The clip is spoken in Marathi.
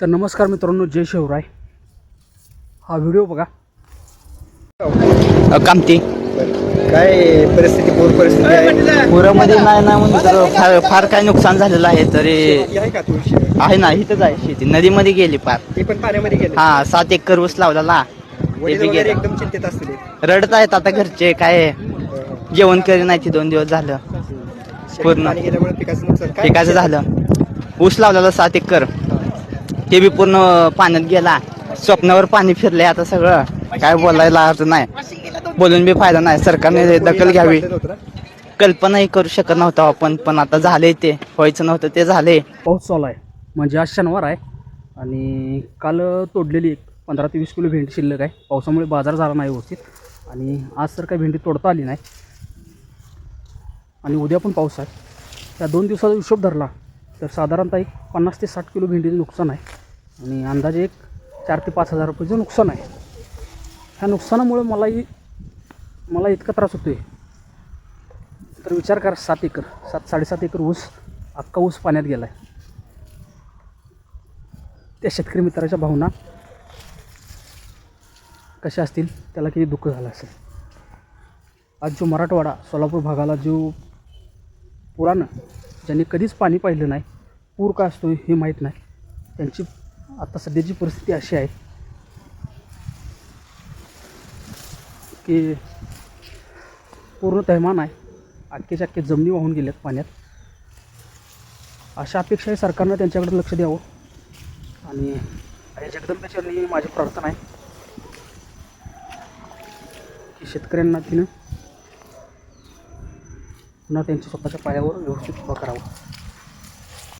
तर नमस्कार मित्रांनो जय शिवराय. हा व्हिडिओ बघा. कामती. काय परिस्थिती पूर परिस्थिती आहे? पुरामध्ये नाही ना म्हणजे तर फार फार काय नुकसान झालेलं आहे तरी आहे का तुळशी आहे ना इथंच आहे शेती. नदीमध्ये गेली पार. ती पण पाण्यामध्ये गेले. हा सात एकर ऊस लावलेला. ते वडील बी वगैरे गेलं. एकदम चिंतेत असतील. रडत आहेत आता घरचे काय जेवण करी नाही ते दोन दिवस झालं. पूर्ण. पाणी गेल्यामुळे पिकाचं नुकसान. काय पिकाचं झालं. ऊस लावलेला सात एकर. ते बी पूर्ण पाण्यात गेला. स्वप्नावर पाणी फिरले आता सगळं. काय बोलायला अर्थ नाही. बोलून बी फायदा नाही. सरकारने दखल घ्यावी. कल्पनाही करू शकत नव्हता आपण पण आता झाले ते. व्हायचं नव्हतं ते झाले पाऊस चालू आहे. म्हणजे आज शनिवार आहे. आणि काल तोडलेली एक पंधरा ते वीस किलो भेंडी शिल्लक आहे. पावसामुळे बाजार झाला नाही व्यवस्थित. आणि आज तर काही भेंडी तोडता आली नाही. आणि उद्या पण पाऊस आहे. त्या दोन दिवसाचा हिशोब धरला तर साधारणतः एक पन्नास ते साठ किलो भेंडीचं नुकसान आहे. आणि अंदाजे एक चार ते पाच हजार रुपयाचं नुकसान आहे. ह्या नुकसानामुळे मलाही मला इतका त्रास होतो आहे तर विचार करा सात एकर सात साडेसात एकर ऊस अख्खा ऊस पाण्यात गेला आहे त्या शेतकरी मित्राच्या भावना कशा असतील त्याला किती दुःख झालं असेल. आज जो मराठवाडा सोलापूर भागाला जो पुरानं ज्यांनी कधीच पाणी पाहिलं नाही पूर का असतो हे माहीत नाही त्यांची आता सध्याची परिस्थिती अशी आहे की पूर्ण तैमान आहे. अख्खेच्या अख्खे जमिनी वाहून गेल्यात पाण्यात. अशा अपेक्षा आहे सरकारनं त्यांच्याकडे लक्ष द्यावं. आणि आई जगदंबेचरणी माझी प्रार्थना आहे की शेतकऱ्यांना तिनं पुन्हा त्यांच्या स्वतःच्या पायावर व्यवस्थित उभं करावं.